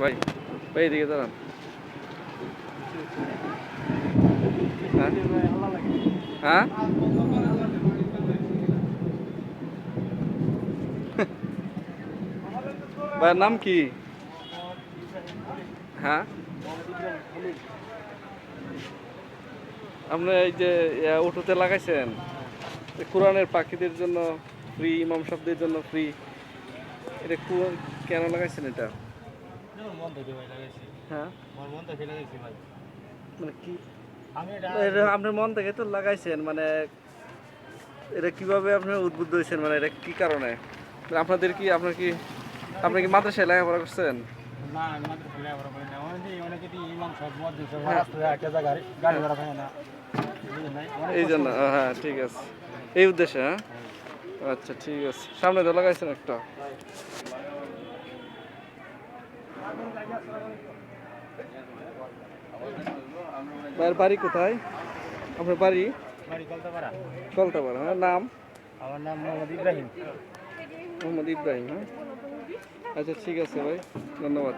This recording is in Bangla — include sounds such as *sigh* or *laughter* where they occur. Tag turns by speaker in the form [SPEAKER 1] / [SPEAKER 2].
[SPEAKER 1] ভাই ভাই, এদিকে দাঁড়ান। হ্যাঁ? হ্যাঁ? *laughs* ভাইয়ের নাম কি? হ্যাঁ? আপনি এই যে অটোতে লাগাইছেন কোরআনের পাখিদের জন্য ফ্রি ইমাম সাহেবদের জন্য ফ্রি এটা কেন লাগাইছেন এটা
[SPEAKER 2] মন থেকে ভাই লাগাইছি
[SPEAKER 1] হ্যাঁ।
[SPEAKER 2] মন
[SPEAKER 1] মানে কি?
[SPEAKER 2] এটা
[SPEAKER 1] আপনার মন থেকে তো লাগাইছেন মানে এটা কীভাবে আপনি উদ্বুদ্ধ হয়েছেন মানে এটা কি কারণে? মানে আপনাদের কি আপনার কি আপনি কি মাদ্রাসায় লেখাপড়া করছেন? হ্যাঁ। এই জন্য হ্যাঁ ঠিক আছে। এই উদ্দেশ্যে হ্যাঁ? আচ্ছা ঠিক আছে। সামনে তো লাগাইছেন একটা। ভাইয়ের বাড়ি কোথায়? আপনার বাড়ি? কলতাপাড়া হ্যাঁ নাম?
[SPEAKER 2] আমার নাম মোহাম্মদ ইব্রাহিম।
[SPEAKER 1] মোহাম্মদ ইব্রাহিম হ্যাঁ? আচ্ছা ঠিক আছে ভাই ধন্যবাদ।